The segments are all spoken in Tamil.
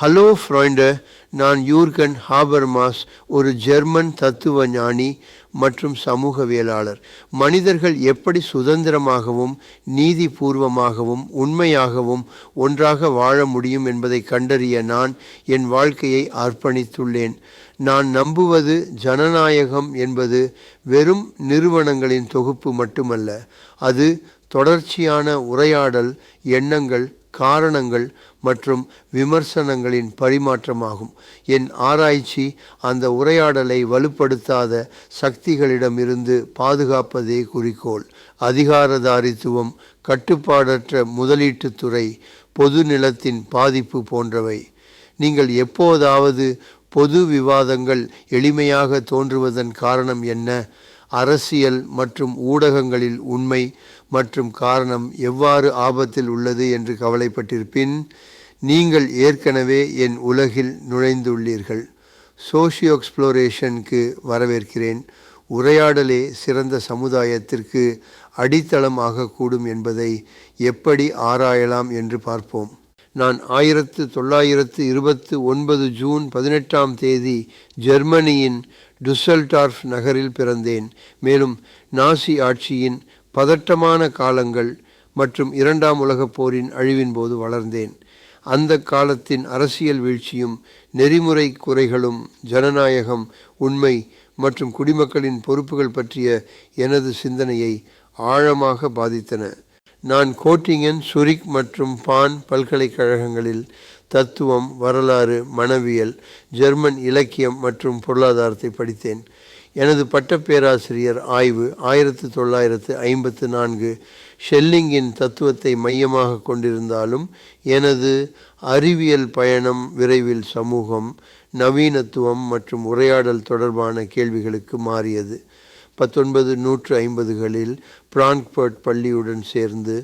ஹலோ ஃப்ரெண்டு நான் யூர்கன் ஹாபர்மாஸ் ஒரு ஜெர்மன் தத்துவ ஞானி மற்றும் சமூகவியலாளர். மனிதர்கள் எப்படி சுதந்திரமாகவும் நீதிபூர்வமாகவும் உண்மையாகவும் ஒன்றாக வாழ முடியும் என்பதை கண்டறிய நான் என் வாழ்க்கையை அர்ப்பணித்துள்ளேன். நான் நம்புவது ஜனநாயகம் என்பது வெறும் நிறுவனங்களின் தொகுப்பு மட்டுமல்ல. அது தொடர்ச்சியான உரையாடல் எண்ணங்கள் காரணங்கள் மற்றும் விமர்சனங்களின் பரிமாற்றமாகும். என் ஆராய்ச்சி அந்த உரையாடலை வலுப்படுத்தாத சக்திகளிடமிருந்து பாதுகாப்பதே குறிக்கோள். அதிகாரதாரித்துவம் கட்டுப்பாடற்ற முதலீட்டுத்துறை பொது நிலத்தின் பாதிப்பு போன்றவை. நீங்கள் எப்போதாவது பொது விவாதங்கள் எளிமையாக தோன்றுவதன் காரணம் என்ன? அரசியல் மற்றும் ஊடகங்களில் உண்மை மற்றும் காரணம் எவ்வாறு ஆபத்தில் உள்ளது என்று கவலைப்பட்டிருப்பின் நீங்கள் ஏற்கனவே என் உலகில் நுழைந்துள்ளீர்கள். சோஷியோ எக்ஸ்ப்ளோரேஷனுக்கு வரவேற்கிறேன். உரையாடலே சிறந்த சமுதாயத்திற்கு அடித்தளம் ஆகக்கூடும் என்பதை எப்படி ஆராயலாம் என்று பார்ப்போம். நான் ஆயிரத்து தொள்ளாயிரத்து இருபத்து ஒன்பது ஜூன் பதினெட்டாம் தேதி ஜெர்மனியின் டுசல்டார்ஃப் நகரில் பிறந்தேன். மேலும் நாசி ஆட்சியின் பதட்டமான காலங்கள் மற்றும் இரண்டாம் உலகப் போரின் அழிவின் போது வளர்ந்தேன். அந்த காலத்தின் அரசியல் வீழ்ச்சியும் நெறிமுறை குறைகளும் ஜனநாயகம் உண்மை மற்றும் குடிமக்களின் பொறுப்புகள் பற்றிய எனது சிந்தனையை ஆழமாக பாதித்தன. நான் கோட்டிங்கன் சுரிக் மற்றும் பான் பல்கலைக்கழகங்களில் தத்துவம் வரலாறு மனவியல் ஜெர்மன் இலக்கியம் மற்றும் பொருளாதாரத்தை படித்தேன். எனது பட்டப்பேராசிரியர் ஆய்வு ஆயிரத்து தொள்ளாயிரத்து ஐம்பத்து நான்கு. ஷெல்லிங்கின் தத்துவத்தை மையமாக கொண்டிருந்தாலும் எனது அறிவியல் பயணம் விரைவில் சமூகம் நவீனத்துவம் மற்றும் உரையாடல் தொடர்பான கேள்விகளுக்கு மாறியது. பத்தொன்பது நூற்று ஐம்பதுகளில் பிராங்க்பர்ட் பள்ளியுடன் சேர்ந்து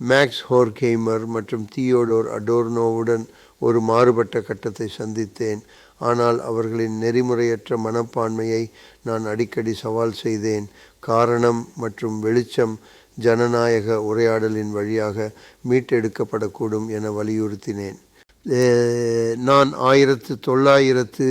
மேக்ஸ் ஹோர்கெய்மர் மற்றும் தியோடோர் அடோர்னோவுடன் ஒரு மாறுபட்ட கட்டத்தை சந்தித்தேன். ஆனால் அவர்களின் நெறிமுறையற்ற மனப்பான்மையை நான் அடிக்கடி சவால் செய்தேன். காரணம் மற்றும் வெளிச்சம் ஜனநாயக உரையாடலின் வழியாக மீட்டெடுக்கப்படக்கூடும் என வலியுறுத்தினேன். நான் ஆயிரத்து தொள்ளாயிரத்து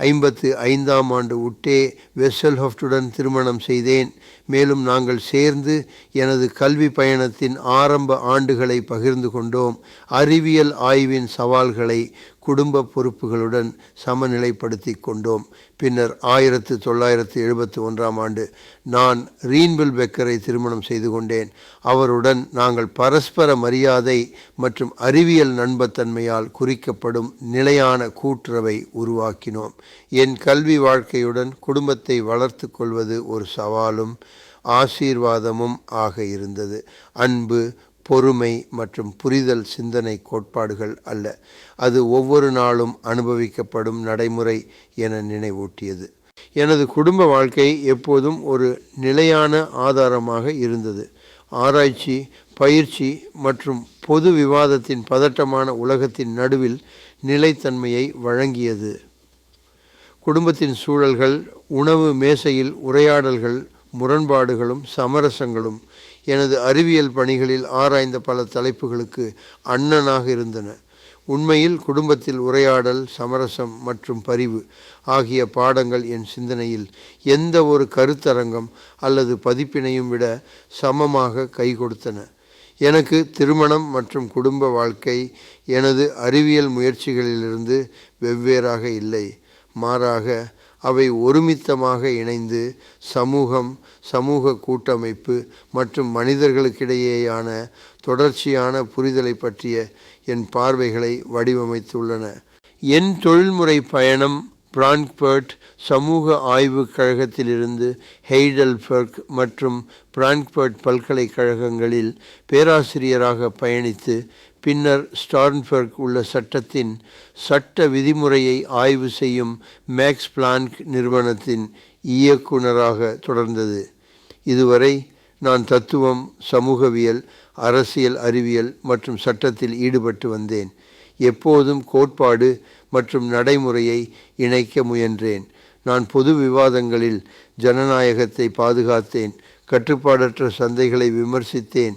ஐம்பத்து ஐந்தாம் ஆண்டு உட்டே வெஸ்ஸல்ஹாஃப்டுடன் திருமணம் செய்தேன். மேலும் நாங்கள் சேர்ந்து எனது கல்வி பயணத்தின் ஆரம்ப ஆண்டுகளை பகிர்ந்து கொண்டோம். அறிவியல் ஆய்வின் சவால்களை குடும்ப பொறுப்புகளுடன் சமநிலைப்படுத்தி கொண்டோம். பின்னர் ஆயிரத்து தொள்ளாயிரத்து எழுபத்தி ஒன்றாம் ஆண்டு நான் ரீன்பில் பெக்கரை திருமணம் செய்து கொண்டேன். அவருடன் நாங்கள் பரஸ்பர மரியாதை மற்றும் அறிவியல் நண்பத்தன்மையால் குறிக்கப்படும் நிலையான கூட்டுறவை உருவாக்கினோம். என் கல்வி வாழ்க்கையுடன் குடும்பத்தை வளர்த்து கொள்வது ஒரு சவாலும் ஆசீர்வாதமும் ஆக இருந்தது. அன்பு பொறுமை மற்றும் புரிதல் சிந்தனை கோட்பாடுகள் அல்ல. அது ஒவ்வொரு நாளும் அனுபவிக்கப்படும் நடைமுறை என நினைவூட்டியது. எனது குடும்ப வாழ்க்கை எப்போதும் ஒரு நிலையான ஆதாரமாக இருந்தது. ஆராய்ச்சி பயிற்சி மற்றும் பொது விவாதத்தின் பதட்டமான உலகத்தின் நடுவில் நிலைத்தன்மையை வழங்கியது. குடும்பத்தின் சூழல்கள் உணவு மேசையில் உரையாடல்கள் முரண்பாடுகளும் சமரசங்களும் எனது அறிவியல் பணிகளில் ஆராய்ந்த பல தலைப்புகளுக்கு அண்ணனாக இருந்தன. உண்மையில் குடும்பத்தில் உரையாடல் சமரசம் மற்றும் பரிவு ஆகிய பாடங்கள் என் சிந்தனையில் எந்த ஒரு கருத்தரங்கம் அல்லது பதிப்பினையும் விட சமமாக கை கொடுத்தன. எனக்கு திருமணம் மற்றும் குடும்ப வாழ்க்கை எனது அறிவியல் முயற்சிகளிலிருந்து வெவ்வேறாக இல்லை. மாறாக அவை ஒருமித்தமாக இணைந்து சமூகம் சமூக கூட்டமைப்பு மற்றும் மனிதர்களுக்கிடையேயான தொடர்ச்சியான புரிதலை பற்றிய என் பார்வைகளை வடிவமைத்துள்ளன. என் தொழில்முறை பயணம் பிராங்க்பர்ட் சமூக ஆய்வுக் கழகத்திலிருந்து ஹெய்டல்பர்க் மற்றும் பிராங்க்பர்ட் பல்கலைக்கழகங்களில் பேராசிரியராக பயணித்து பின்னர் ஸ்டார்ன்பர்க் உள்ள சட்டத்தின் சட்ட விதிமுறையை ஆய்வு செய்யும் மேக்ஸ் பிளாங்க் நிறுவனத்தின் இயக்குனராக தொடர்ந்தது. இதுவரை நான் தத்துவம் சமூகவியல் அரசியல் அறிவியல் மற்றும் சட்டத்தில் ஈடுபட்டு வந்தேன். எப்போதும் கோட்பாடு மற்றும் நடைமுறையை இணைக்க முயன்றேன். நான் பொது விவாதங்களில் ஜனநாயகத்தை பாதுகாத்தேன் கட்டுப்பாடற்ற சந்தைகளை விமர்சித்தேன்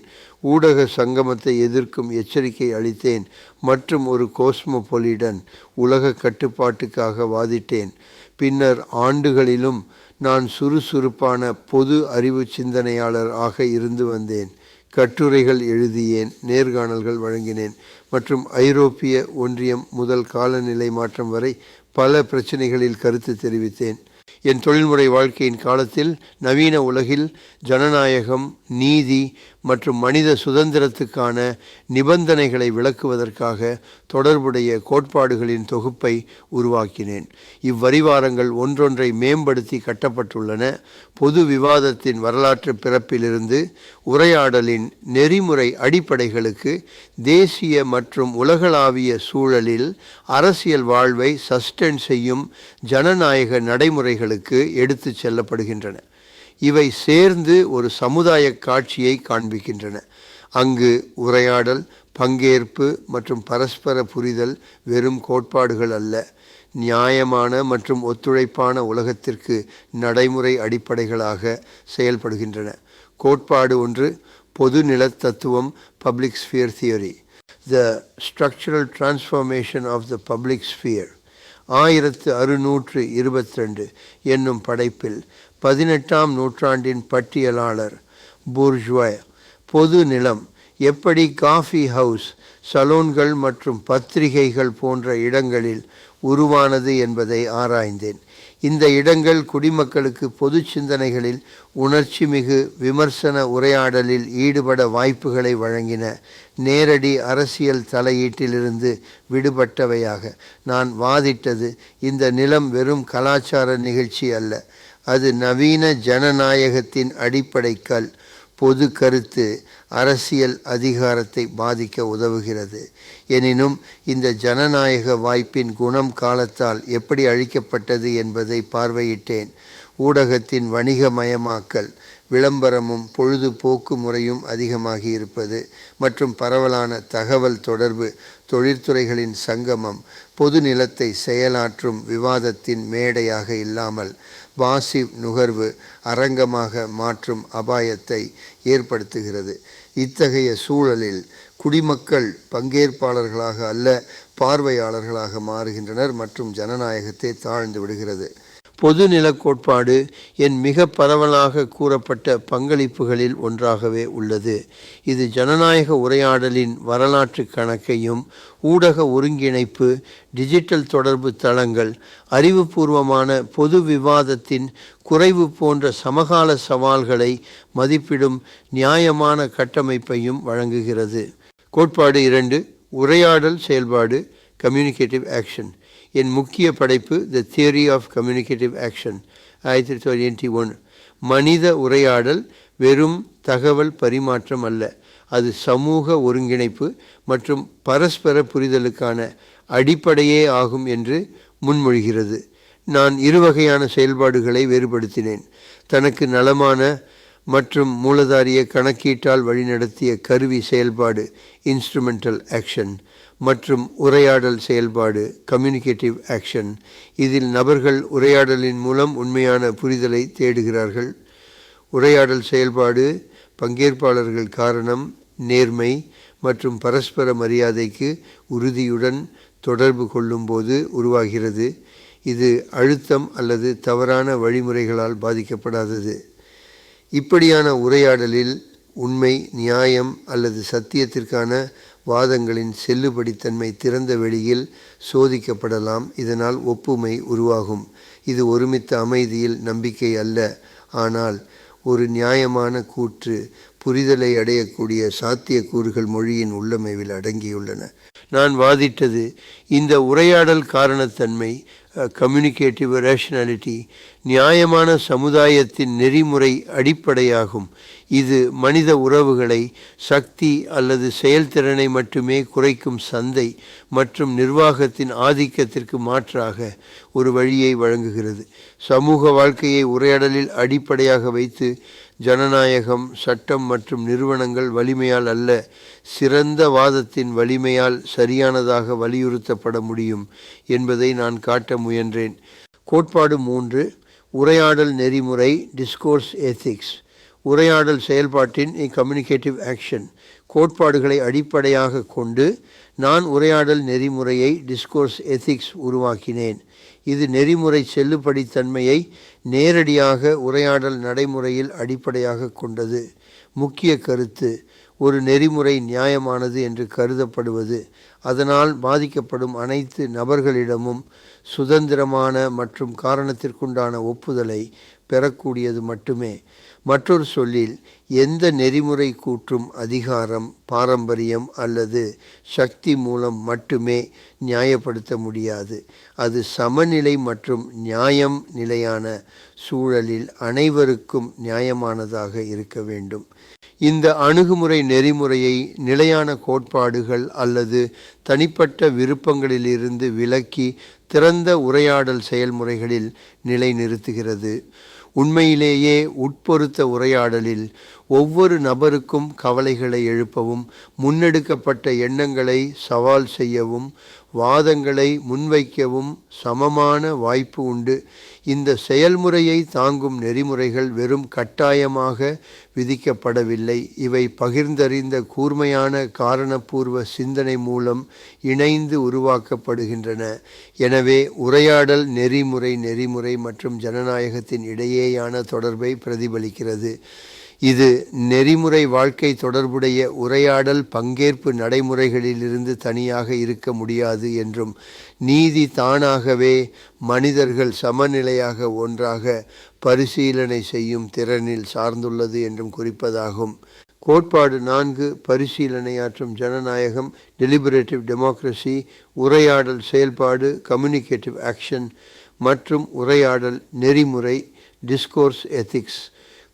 ஊடக சங்கமத்தை எதிர்க்கும் எச்சரிக்கை அளித்தேன் மற்றும் ஒரு கோஸ்மோபொலிடன் உலக கட்டுப்பாட்டுக்காக வாதிட்டேன். பின்னர் ஆண்டுகளிலும் நான் சுறுசுறுப்பான பொது அறிவு சிந்தனையாளர் ஆக இருந்து வந்தேன். கட்டுரைகள் எழுதியேன் நேர்காணல்கள் வழங்கினேன் மற்றும் ஐரோப்பிய ஒன்றியம் முதல் காலநிலை மாற்றம் வரை பல பிரச்சனைகளில் கருத்து தெரிவித்தேன். என் தொழில்முறை வாழ்க்கையின் காலத்தில் நவீன உலகில் ஜனநாயகம் நீதி மற்றும் மனித சுதந்திரத்துக்கான நிபந்தனைகளை விளக்குவதற்காக தொடர்புடைய கோட்பாடுகளின் தொகுப்பை உருவாக்கினேன். இவ்வரிவாரங்கள் ஒன்றொன்றை மேம்படுத்தி கட்டப்பட்டுள்ளன. பொது விவாதத்தின் வரலாற்று பிறப்பிலிருந்து உரையாடலின் நெறிமுறை அடிப்படைகளுக்கு தேசிய மற்றும் உலகளாவிய சூழலில் அரசியல் வாழ்வை சஸ்டென் செய்யும் ஜனநாயக நடைமுறைகளுக்கு எடுத்துச் செல்லப்படுகின்றன. இவை சேர்ந்து ஒரு சமுதாய காட்சியை காண்பிக்கின்றன. அங்கு உரையாடல் பங்கேற்பு மற்றும் பரஸ்பர புரிதல் வெறும் கோட்பாடுகள் அல்ல. நியாயமான மற்றும் ஒத்துழைப்பான உலகத்திற்கு நடைமுறை அடிப்படைகளாக செயல்படுகின்றன. கோட்பாடு ஒன்று பொது தத்துவம் public sphere theory the structural transformation of the public sphere ஆயிரத்து அறுநூற்று இருபத்தி ரெண்டு என்னும் படைப்பில் பதினெட்டாம் நூற்றாண்டின் பட்டியலாளர் பூர்ஜ்வாய் பொது நிலம் எப்படி காஃபி ஹவுஸ் சலூன்கள் மற்றும் பத்திரிகைகள் போன்ற இடங்களில் உருவானது என்பதை ஆராய்ந்தேன். இந்த இடங்கள் குடிமக்களுக்கு பொது சிந்தனைகளில் உணர்ச்சி மிகு விமர்சன உரையாடலில் ஈடுபட வாய்ப்புகளை வழங்கின நேரடி அரசியல் தலையீட்டிலிருந்து விடுபட்டவையாக. நான் வாதிட்டது இந்த நிலம் வெறும் கலாச்சார நிகழ்ச்சி அல்ல. அது நவீன ஜனநாயகத்தின் அடிப்படைக்கல் பொது கருத்து அரசியல் அதிகாரத்தை பாதிக்க உதவுகிறது. எனினும் இந்த ஜனநாயக வாய்ப்பின் குணம் காலத்தால் எப்படி அழிக்கப்பட்டது என்பதை பார்வையிட்டேன். ஊடகத்தின் வணிகமயமாக்கல் விளம்பரமும் பொழுதுபோக்கு முறையும் அதிகமாகி இருப்பது மற்றும் பரவலான தகவல் தொடர்பு தொழிற்துறைகளின் சங்கமம் பொது நிலத்தை செயலாற்றும் விவாதத்தின் மேடையாக இல்லாமல் பாசிவ் நுகர்வு அரங்கமாக மாற்றும் அபாயத்தை ஏற்படுத்துகிறது. இத்தகைய சூழலில் குடிமக்கள் பங்கேற்பாளர்களாக அல்ல பார்வையாளர்களாக மாறுகின்றனர் மற்றும் ஜனநாயகத்தை தாழ்ந்து விடுகிறது. பொது நிலக் கோட்பாடு என் மிக பரவலாக கூறப்பட்ட பங்களிப்புகளில் ஒன்றாகவே உள்ளது. இது ஜனநாயக உரையாடலின் வரலாற்று கணக்கையும் ஊடக ஒருங்கிணைப்பு டிஜிட்டல் தொடர்பு தளங்கள் அறிவுபூர்வமான பொது விவாதத்தின் குறைவு போன்ற சமகால சவால்களை மதிப்பிடும் நியாயமான கட்டமைப்பையும் வழங்குகிறது. கோட்பாடு இரண்டு உரையாடல் செயல்பாடு கம்யூனிகேட்டிவ் ஆக்ஷன் என் முக்கிய படைப்பு the theory of communicative action ஆயிரத்தி தொள்ளாயிரத்தி ஒன்று. மனித உரையாடல் வெறும் தகவல் பரிமாற்றம் அல்ல. அது சமூக ஒருங்கிணைப்பு மற்றும் பரஸ்பர புரிதலுக்கான அடிப்படையே ஆகும் என்று முன்மொழிகிறது. நான் இரு வகையான செயல்பாடுகளை வேறுபடுத்தினேன். தனக்கு நலமான மற்றும் மூலதாரிய கணக்கீட்டால் வழிநடத்திய கருவி செயல்பாடு இன்ஸ்ட்ருமெண்டல் ஆக்ஷன் மற்றும் உரையாடல் செயல்பாடு கம்யூனிகேட்டிவ் ஆக்ஷன் இதில் நபர்கள் உரையாடலின் மூலம் உண்மையான புரிதலை தேடுகிறார்கள். உரையாடல் செயல்பாடு பங்கேற்பாளர்கள் காரணம் நேர்மை மற்றும் பரஸ்பர மரியாதைக்கு உறுதியுடன் தொடர்பு கொள்ளும்போது உருவாகிறது. இது அழுத்தம் அல்லது தவறான வழிமுறைகளால் பாதிக்கப்படாதது. இப்படியான உரையாடலில் உண்மை நியாயம் அல்லது சத்தியத்திற்கான வாதங்களின் செல்லுபடித்தன்மை திறந்த வெளியில் சோதிக்கப்படலாம். இதனால் ஒப்புமை உருவாகும். இது ஒருமித்த அமைதியில் நம்பிக்கை அல்ல. ஆனால் ஒரு நியாயமான கூற்று புரிதலை அடையக்கூடிய சாத்தியக்கூறுகள் மொழியின் உள்ளமைவில் அடங்கியுள்ளன. நான் வாதிட்டது இந்த உரையாடல் காரணத்தன்மை கம்யூனிகேட்டிவ் ரேஷனாலிட்டி நியாயமான சமுதாயத்தின் நெறிமுறை அடிப்படையாகும். இது மனித உறவுகளை சக்தி அல்லது செயல்திறனை மட்டுமே குறைக்கும் சந்தை மற்றும் நிர்வாகத்தின் ஆதிக்கத்திற்கு மாற்றாக ஒரு வழியை வழங்குகிறது. சமூக வாழ்க்கையை உரையாடலில் அடிப்படையாக வைத்து ஜனநாயகம் சட்டம் மற்றும் நிறுவனங்கள் வலிமையால் அல்ல சிறந்த வாதத்தின் வலிமையால் சரியானதாக வலியுறுத்தப்பட முடியும் என்பதை நான் காட்ட முயன்றேன். கோட்பாடு மூன்று உரையாடல் நெறிமுறை டிஸ்கோர்ஸ் எத்திக்ஸ் உரையாடல் செயல்பாட்டின் கம்யூனிகேட்டிவ் ஆக்ஷன் கோட்பாடுகளை அடிப்படையாக கொண்டு நான் உரையாடல் நெறிமுறையை டிஸ்கோர்ஸ் எத்திக்ஸ் உருவாக்கினேன். இது நெறிமுறை செல்லுபடித்தன்மையை நேரடியாக உரையாடல் நடைமுறையில் அடிப்படையாக கொண்டது. முக்கிய கருத்து ஒரு நெறிமுறை நியாயமானது என்று கருதப்படுவது. அதனால் பாதிக்கப்படும் அனைத்து நபர்களிடமும் சுதந்திரமான மற்றும் காரணத்திற்குண்டான ஒப்புதலை பெறக்கூடியது மட்டுமே. மற்றொரு சொல்லில் எந்த நெறிமுறை கூற்றும் அதிகாரம் பாரம்பரியம் அல்லது சக்தி மூலம் மட்டுமே நியாயப்படுத்த முடியாது. அது சமநிலை மற்றும் நியாயம் நிலையான சூழலில் அனைவருக்கும் நியாயமானதாக இருக்க வேண்டும். இந்த அணுகுமுறை நெறிமுறையை நிலையான கோட்பாடுகள் அல்லது தனிப்பட்ட விருப்பங்களிலிருந்து விலக்கி திறந்த உரையாடல் செயல்முறைகளில் நிலைநிறுத்துகிறது. உண்மையிலேயே உட்பொருத்த உரையாடலில் ஒவ்வொரு நபருக்கும் கவலைகளை எழுப்பவும் முன்னெடுக்கப்பட்ட எண்ணங்களை சவால் செய்யவும் வாதங்களை முன்வைக்கவும் சமமான வாய்ப்பு உண்டு. இந்த செயல்முறையை தாங்கும் நெறிமுறைகள் வெறும் கட்டாயமாக விதிக்கப்படவில்லை. இவை பகிர்ந்தறிந்த கூர்மையான காரணபூர்வ சிந்தனை மூலம் இணைந்து உருவாக்கப்படுகின்றன. எனவே உரையாடல் நெறிமுறை நெறிமுறை மற்றும் ஜனநாயகத்தின் இடையேயான தொடர்பை பிரதிபலிக்கிறது. இது நெறிமுறை வாழ்க்கை தொடர்புடைய உரையாடல் பங்கேற்பு நடைமுறைகளிலிருந்து தனியாக இருக்க முடியாது என்றும் நீதி தானாகவே மனிதர்கள் சமநிலையாக ஒன்றாக பரிசீலனை செய்யும் திறனில் சார்ந்துள்ளது என்றும் குறிப்பதாகும். கோட்பாடு நான்கு பரிசீலனையாற்றும் ஜனநாயகம் டெலிபரேட்டிவ் டெமோக்ரஸி உரையாடல் செயல்பாடு கம்யூனிகேட்டிவ் ஆக்ஷன் மற்றும் உரையாடல் நெறிமுறை டிஸ்கோர்ஸ் எத்திக்ஸ்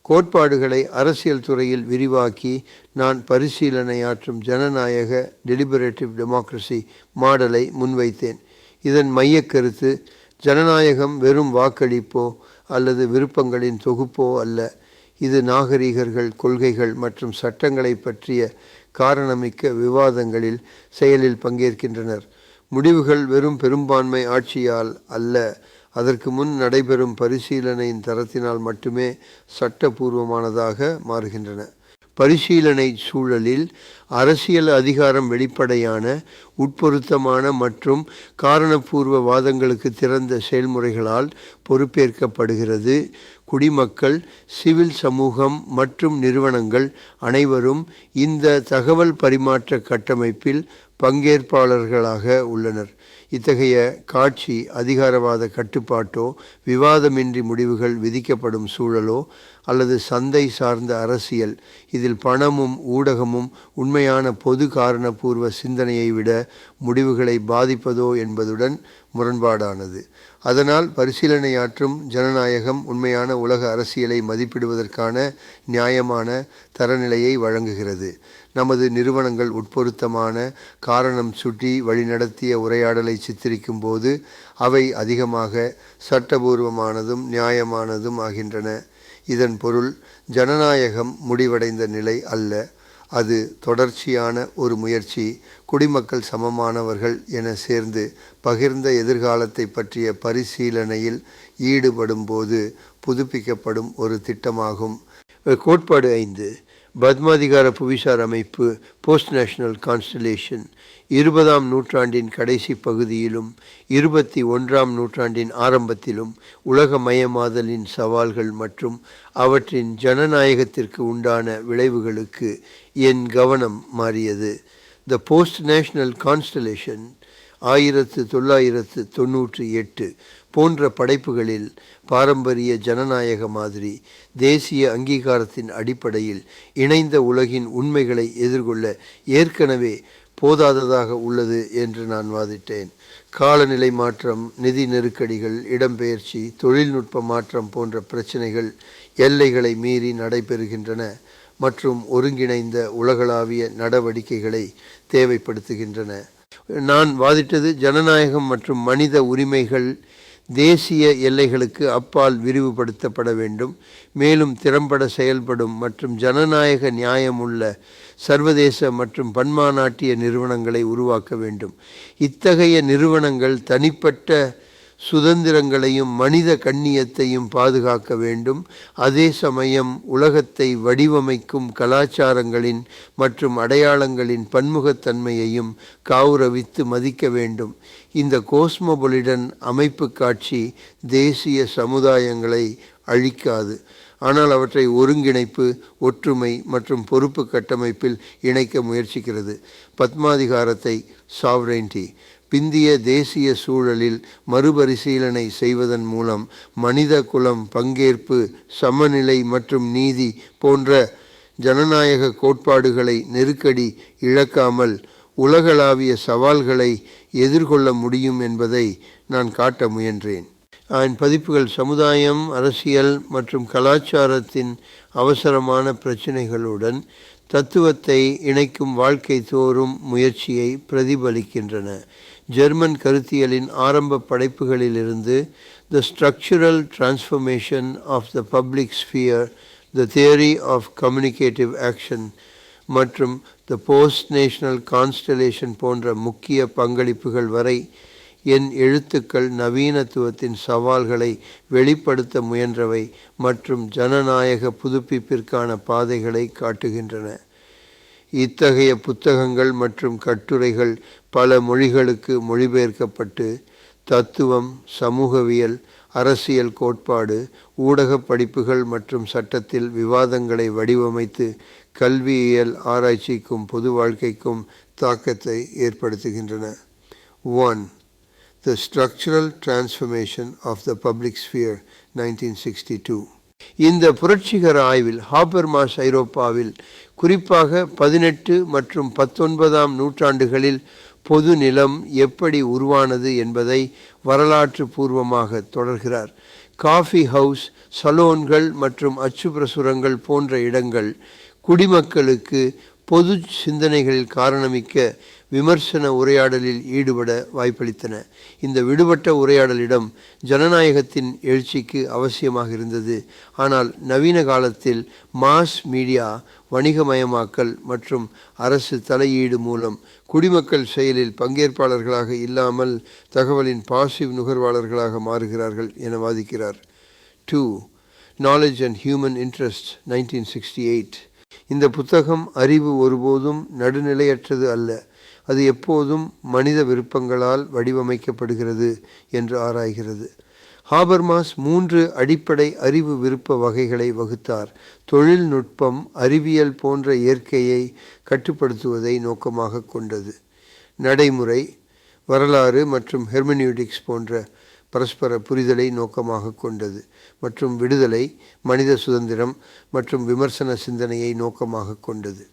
கோட்பாடுகளை அரசியல் துறையில் விரிவாக்கி நான் பரிசீலனையாற்றும் ஜனநாயக டெலிபரேட்டிவ் டெமோக்ரஸி மாடலை முன்வைத்தேன். இதன் மையக்கருத்து ஜனநாயகம் வெறும் வாக்களிப்போ அல்லது விருப்பங்களின் தொகுப்போ அல்ல. இது நாகரீகர்கள் கொள்கைகள் மற்றும் சட்டங்களை பற்றிய காரணமிக்க விவாதங்களில் செயலில் பங்கேற்கின்றனர். முடிவுகள் வெறும் பெரும்பான்மை ஆட்சியால் அல்ல அதற்கு முன் நடைபெறும் பரிசீலனையின் தரத்தினால் மட்டுமே சட்டபூர்வமானதாக மாறுகின்றன. பரிசீலனை சூழலில் அரசியல் அதிகாரம் வெளிப்படையான உட்பொருத்தமான மற்றும் காரணபூர்வ வாதங்களுக்கு திறந்த செயல்முறைகளால் பொறுப்பேற்கப்படுகிறது. குடிமக்கள் சிவில் சமூகம் மற்றும் நிறுவனங்கள் அனைவரும் இந்த தகவல் பரிமாற்ற கட்டமைப்பில் பங்கேற்பாளர்களாக உள்ளனர். இத்தகைய காட்சி அதிகாரவாத கட்டுப்பாட்டோ விவாதமின்றி முடிவுகள் விதிக்கப்படும் சூழலோ அல்லது சந்தை சார்ந்த அரசியல் இதில் பணமும் ஊடகமும் உண்மையான பொது காரணபூர்வ சிந்தனையை விட முடிவுகளை பாதிப்பதோ என்பதுடன் முரண்பாடானது. அதனால் பரிசீலனையாற்றும் ஜனநாயகம் உண்மையான உலக அரசியலை மதிப்பிடுவதற்கான நியாயமான தரநிலையை வழங்குகிறது. நமது நிறுவனங்கள் உட்பொருத்தமான காரணம் சுட்டி வழிநடத்திய உரையாடலை சித்தரிக்கும் போது அவை அதிகமாக சட்டபூர்வமானதும் நியாயமானதும் ஆகின்றன. இதன் பொருள் ஜனநாயகம் முடிவடைந்த நிலை அல்ல. அது தொடர்ச்சியான ஒரு முயற்சி. குடிமக்கள் சமமானவர்கள் என சேர்ந்து பகிர்ந்த எதிர்காலத்தை பற்றிய பரிசீலனையில் ஈடுபடும் போது புதுப்பிக்கப்படும் ஒரு திட்டமாகும். கோட்பாடு ஐந்து. பத்மாதிகார புவிசார் அமைப்பு போஸ்ட் நேஷனல் கான்ஸ்டலேஷன் இருபதாம் நூற்றாண்டின் கடைசி பகுதியிலும் இருபத்தி ஒன்றாம் நூற்றாண்டின் ஆரம்பத்திலும் உலகமயமாதலின் சவால்கள் மற்றும் அவற்றின் ஜனநாயகத்திற்கு உண்டான விளைவுகளுக்கு என் கவனம் மாறியது. த போஸ்ட் நேஷனல் கான்ஸ்டலேஷன் ஆயிரத்து தொள்ளாயிரத்து தொன்னூற்றி எட்டு போன்ற படைப்புகளில் பாரம்பரிய ஜனநாயக மாதிரி தேசிய அங்கீகாரத்தின் அடிப்படையில் இணைந்த உலகின் உண்மைகளை எதிர்கொள்ள ஏற்கனவே போதாததாக உள்ளது என்று நான் வாதிட்டேன். காலநிலை மாற்றம் நிதி நெருக்கடிகள் இடம்பெயர்ச்சி தொழில்நுட்ப மாற்றம் போன்ற பிரச்சனைகள் எல்லைகளை மீறி நடைபெறுகின்றன மற்றும் ஒருங்கிணைந்த உலகளாவிய நடவடிக்கைகளை தேவைப்படுத்துகின்றன. நான் வாதிட்டது ஜனநாயகம் மற்றும் மனித உரிமைகள் தேசிய எல்லைகளுக்கு அப்பால் விரிவுபடுத்தப்பட வேண்டும். மேலும் திறம்பட செயல்படும் மற்றும் ஜனநாயக நியாயமுள்ள சர்வதேச மற்றும் பன்மாநாட்டிய நிறுவனங்களை உருவாக்க வேண்டும். இத்தகைய நிறுவனங்கள் தனிப்பட்ட சுதந்திரங்களையும் மனித கண்ணியத்தையும் பாதுகாக்க வேண்டும். அதே சமயம் உலகத்தை வடிவமைக்கும் கலாச்சாரங்களின் மற்றும் அடையாளங்களின் பன்முகத்தன்மையையும் காவுரவித்து மதிக்க வேண்டும். இந்த கோஸ்மோபொலிடன் அமைப்பு காட்சி தேசிய சமுதாயங்களை அழிக்காது. ஆனால் அவற்றை ஒருங்கிணைப்பு ஒற்றுமை மற்றும் பொறுப்பு கட்டமைப்பில் இணைக்க முயற்சிக்கிறது. பத்மாதிகாரத்தை சாவரெயின்டி பிந்திய தேசிய சூழலில் மறுபரிசீலனை செய்வதன் மூலம் மனித குலம் பங்கேற்பு சமநிலை மற்றும் நீதி போன்ற ஜனநாயக கோட்பாடுகளை நெருக்கடி இழக்காமல் உலகளாவிய சவால்களை எதிர்கொள்ள முடியும் என்பதை நான் காட்ட முயன்றேன். அதன் பதிப்புகள் சமுதாயம் அரசியல் மற்றும் கலாச்சாரத்தின் அவசரமான பிரச்சினைகளுடன் தத்துவத்தை இணைக்கும் வாழ்க்கை தோறும் முயற்சியை பிரதிபலிக்கின்றன. ஜெர்மன் கருத்தியலின் ஆரம்ப படைப்புகளிலிருந்து the structural transformation of the public sphere the theory of communicative action மற்றும் த போஸ்ட் நேஷனல் கான்ஸ்டலேஷன் போன்ற முக்கிய பங்களிப்புகள் வரை என் எழுத்துக்கள் நவீனத்துவத்தின் சவால்களை வெளிப்படுத்த முயன்றவை மற்றும் ஜனநாயக புதுப்பிப்பிற்கான பாதைகளை காட்டுகின்றன. இத்தகைய புத்தகங்கள் மற்றும் கட்டுரைகள் பல மொழிகளுக்கு மொழிபெயர்க்கப்பட்டு தத்துவம் சமூகவியல் அரசியல் கோட்பாடு ஊடக படிப்புகள் மற்றும் சட்டத்தில் விவாதங்களை வடிவமைத்து கல்வியியல் ஆராய்ச்சிக்கும் பொது வாழ்க்கைக்கும் தாக்கத்தை ஏற்படுத்துகின்றன. One the structural transformation of the public sphere nineteen sixty two இந்த புரட்சிகர ஆய்வில் ஹாபர்மாஸ் ஐரோப்பாவில் குறிப்பாக பதினெட்டு மற்றும் பத்தொன்பதாம் நூற்றாண்டுகளில் பொது நிலம் எப்படி உருவானது என்பதை வரலாற்று பூர்வமாக தொடர்கிறார். காஃபி ஹவுஸ் சலோன்கள் மற்றும் அச்சுப்பிரசுரங்கள் போன்ற இடங்கள் குடிமக்களுக்கு பொது சிந்தனைகளில் காரணமிக்க விமர்சன உரையாடலில் ஈடுபட வாய்ப்பளித்தன. இந்த விடுபட்ட உரையாடலிடம் ஜனநாயகத்தின் எழுச்சிக்கு அவசியமாக இருந்தது. ஆனால் நவீன காலத்தில் மாஸ் மீடியா வணிகமயமாக்கல் மற்றும் அரசு தலையீடு மூலம் குடிமக்கள் செயலில் பங்கேற்பாளர்களாக இல்லாமல் தகவலின் பாசிவ் நுகர்வாளர்களாக மாறுகிறார்கள் என வாதிக்கிறார். Two knowledge and human interest nineteen sixty eight இந்த புத்தகம் அறிவு ஒருபோதும் நடுநிலையற்றது அல்ல. அது எப்போதும் மனித விருப்பங்களால் வடிவமைக்கப்படுகிறது என்று ஆராய்கிறது. ஹாபர்மாஸ் மூன்று அடிப்படை அறிவு விருப்ப வகைகளை வகுத்தார். தொழில்நுட்பம் அறிவியல் போன்ற இயற்கையை கட்டுப்படுத்துவதை நோக்கமாக கொண்டது. நடைமுறை வரலாறு மற்றும் ஹெர்மனியூட்டிக்ஸ் போன்ற பரஸ்பர புரிதலை நோக்கமாக கொண்டது மற்றும் விடுதலை மனித சுதந்திரம் மற்றும் விமர்சன சிந்தனையை நோக்கமாக கொண்டது.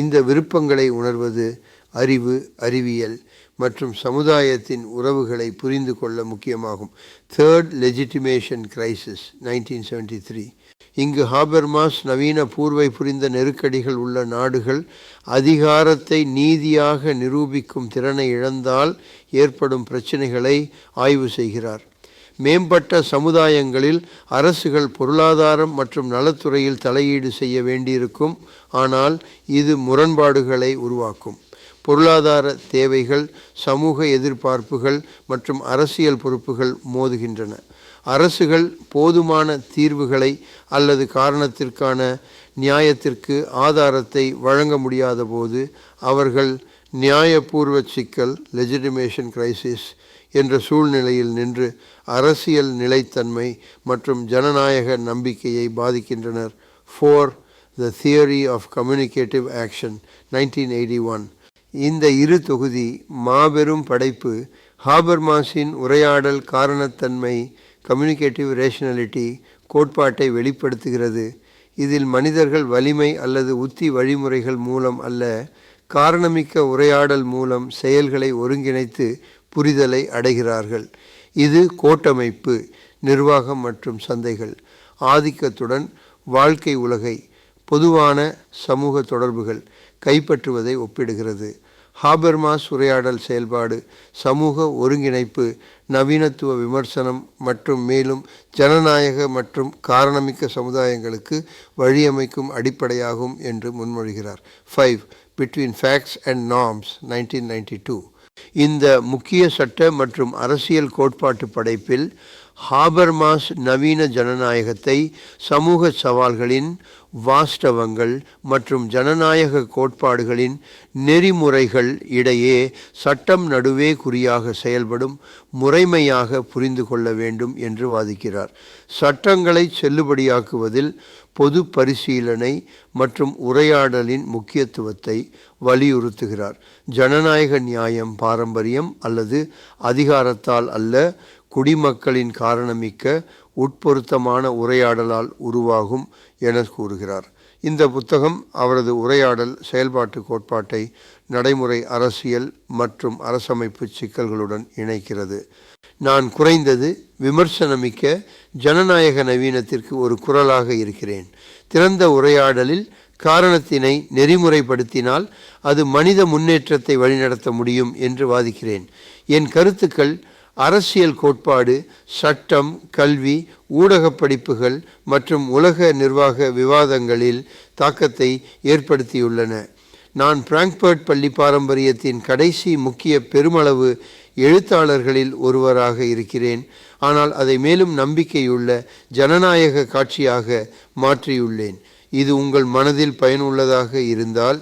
இந்த விருப்பங்களை உணர்வது அறிவு அறிவியல் மற்றும் சமுதாயத்தின் உறவுகளை புரிந்து கொள்ள முக்கியமாகும். Third legitimation crisis nineteen seventy three இங்கு ஹாபர்மாஸ் நவீன பூர்வை புரிந்த நெருக்கடிகள் உள்ள நாடுகள் அதிகாரத்தை நீதியாக நிரூபிக்கும் திறனை இழந்தால் ஏற்படும் பிரச்சினைகளை ஆய்வு செய்கிறார். மேம்பட்ட சமுதாயங்களில் அரசுகள் பொருளாதாரம் மற்றும் நலத்துறையில் தலையீடு செய்ய வேண்டியிருக்கும் ஆனால் இது முரண்பாடுகளை உருவாக்கும். பொருளாதார தேவைகள் சமூக எதிர்பார்ப்புகள் மற்றும் அரசியல் பொறுப்புகள் மோதுகின்றன. அரசுகள் போதுமான தீர்வுகளை அல்லது காரணத்திற்கான நியாயத்திற்கு ஆதாரத்தை வழங்க முடியாத போது அவர்கள் நியாயபூர்வ சிக்கல் லெஜிடிமேஷன் கிரைசிஸ் என்ற சூழ்நிலையில் நின்று அரசியல் நிலைத்தன்மை மற்றும் ஜனநாயக நம்பிக்கையை பாதிக்கின்றனர். Four the theory of communicative action nineteen eighty one இந்த இரு தொகுதி மாபெரும் படைப்பு ஹாபர்மாஸின் உரையாடல் காரணத்தன்மை கம்யூனிகேட்டிவ் ரேஷனலிட்டி கோட்பாட்டை வெளிப்படுத்துகிறது. இதில் மனிதர்கள் வலிமை அல்லது உத்தி வழிமுறைகள் மூலம் அல்ல காரணமிக்க உரையாடல் மூலம் செயல்களை ஒருங்கிணைத்து புரிதலை அடைகிறார்கள். இது கோட்டமைப்பு நிர்வாகம் மற்றும் சந்தைகள் ஆதிக்கத்துடன் வாழ்க்கை உலகை பொதுவான சமூக தொடர்புகள் கைப்பற்றுவதை ஒப்பிடுகிறது. ஹாபர்மாஸ் உரையாடல் செயல்பாடு சமூக ஒருங்கிணைப்பு நவீனத்துவ விமர்சனம் மற்றும் மேலும் ஜனநாயக மற்றும் காரணமிக்க சமுதாயங்களுக்கு வழியமைக்கும் அடிப்படையாகும் என்று முன்மொழிகிறார். Five between facts and norms nineteen ninety two இந்த முக்கிய சட்ட மற்றும் அரசியல் கோட்பாட்டு படைப்பில் ஹாபர்மாஸ் நவீன ஜனநாயகத்தை சமூக சவால்களின் வாஸ்தவங்கள் மற்றும் ஜனநாயக கோட்பாடுகளின் நெறிமுறைகள் இடையே சட்டம் நடுவே குறியாக செயல்படும் முறைமையாக புரிந்து கொள்ள வேண்டும் என்று வாதிக்கிறார். சட்டங்களை செல்லுபடியாக்குவதில் பொது பரிசீலனை மற்றும் உரையாடலின் முக்கியத்துவத்தை வலியுறுத்துகிறார். ஜனநாயக நியாயம் பாரம்பரியம் அல்லது அதிகாரத்தால் அல்ல குடிமக்களின் காரணமிக்க உட்பொருத்தமான உரையாடலால் உருவாகும் என கூறுகிறார். இந்த புத்தகம் அவரது உரையாடல் செயல்பாட்டு கோட்பாட்டை நடைமுறை அரசியல் மற்றும் அரசமைப்பு சிக்கல்களுடன் இணைக்கிறது. நான் குறைந்தது விமர்சனமிக்க ஜனநாயக நவீனத்திற்கு ஒரு குரலாக இருக்கிறேன். திறந்த உரையாடலில் காரணத்தினை நெறிமுறைப்படுத்தினால் அது மனித முன்னேற்றத்தை வழிநடத்த முடியும் என்று வாதிக்கிறேன். என் கருத்துக்கள் அரசியல் கோட்பாடு சட்டம் கல்வி ஊடக படிப்புகள் மற்றும் உலக நிர்வாக விவாதங்களில் தாக்கத்தை ஏற்படுத்தியுள்ளன. நான் பிராங்க்பர்ட் பள்ளி பாரம்பரியத்தின் கடைசி முக்கிய பெருமளவு எழுத்தாளர்களில் ஒருவராக இருக்கிறேன். ஆனால் அதை மேலும் நம்பிக்கையுள்ள ஜனநாயக காட்சியாக மாற்றியுள்ளேன். இது உங்கள் மனதில் பயனுள்ளதாக இருந்தால்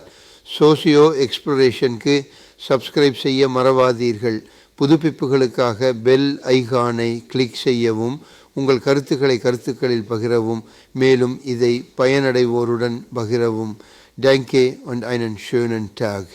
சோசியோ எக்ஸ்ப்ளரேஷனுக்கு சப்ஸ்கிரைப் செய்ய மறவாதீர்கள். புதுப்பிப்புகளுக்காக பெல் ஐகானை கிளிக் செய்யவும் உங்கள் கருத்துக்களை கருத்துக்களில் பகிரவும் மேலும் இதை பயனடைவோருடன் பகிரவும். டேங்கே அண்ட் ஐனன் ஷேன் அண்ட் டேக்